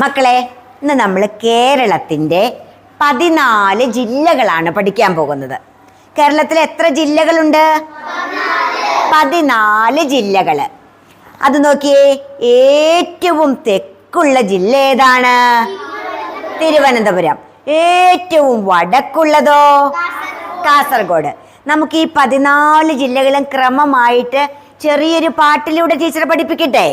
മക്കളെ ഇന്ന് നമ്മൾ കേരളത്തിന്റെ പതിനാല് ജില്ലകളാണ് പഠിക്കാൻ പോകുന്നത്. കേരളത്തിൽ എത്ര ജില്ലകളുണ്ട്? പതിനാല് ജില്ലകൾ അത് നോക്കിയേ ഏറ്റവും തെക്കുള്ള ജില്ല ഏതാണ്? തിരുവനന്തപുരം. ഏറ്റവും വടക്കുള്ളതോ? കാസർഗോഡ്. നമുക്ക് ഈ പതിനാല് ജില്ലകളും ക്രമമായിട്ട് ചെറിയൊരു പാട്ടിലൂടെ ടീച്ചറെ പഠിപ്പിക്കട്ടെ?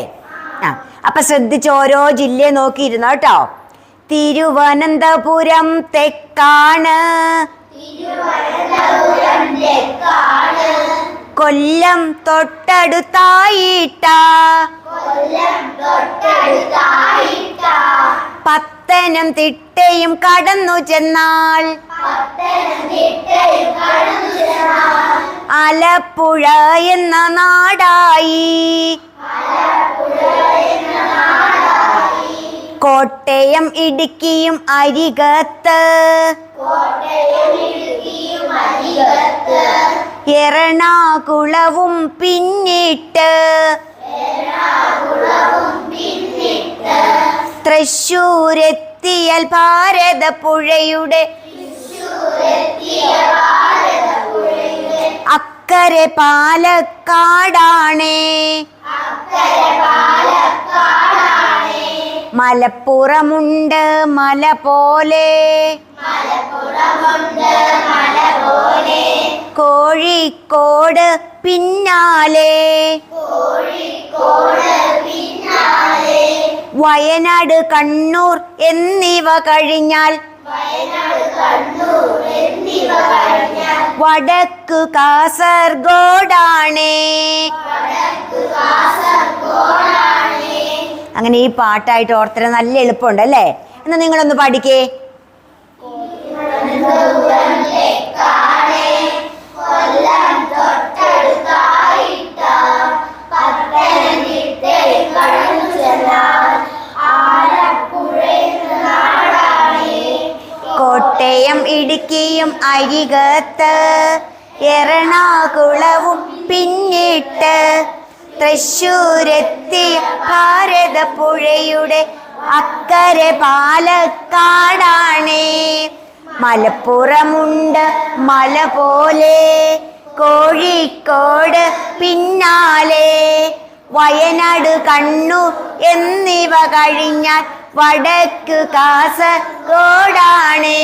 ആ അപ്പൊ ശ്രദ്ധിച്ച് ഓരോ ജില്ലയെ നോക്കിയിരുന്നോ കേട്ടോ. തിരുവനന്തപുരം തെക്കാണ്. കൊല്ലം തൊട്ടടുത്തായിട്ട. പത്തനം തിട്ടയും കടന്നു ചെന്നാൽ. ആലപ്പുഴ എന്ന നാടായി. കോട്ടയം ഇടുക്കിയും അരികത്ത്. എറണാകുളവും പിന്നിട്ട്. തൃശൂരെത്തിയാൽ ഭാരതപ്പുഴയുടെ അക്കരെ പാലക്കാടാണേ. മലപ്പുറമുണ്ട് മല പോലെ. കോഴിക്കോട് പിന്നാലെ. വയനാട് കണ്ണൂർ എന്നിവ കഴിഞ്ഞാൽ. വടക്ക് കാസർഗോഡാണേ. അങ്ങനെ ഈ പാട്ടായിട്ട് ഓർത്തര നല്ല എളുപ്പമുണ്ട് അല്ലേ? എന്നാ നിങ്ങളൊന്ന് പാടിക്കേ. കോട്ടയം ഇടുക്കിയും അരികത്ത് എറണാകുളവും പിന്നിട്ട് തൃശ്ശൂരെത്തിയ ഭാരതപ്പുഴയുടെ അക്കരെ പാലക്കാടാണേ. മലപ്പുറമുണ്ട് മല പോലെ കോഴിക്കോട് പിന്നാലെ. വയനാട് കണ്ണു എന്നിവ കഴിഞ്ഞാൽ വടക്ക് കാസർഗോഡാണേ.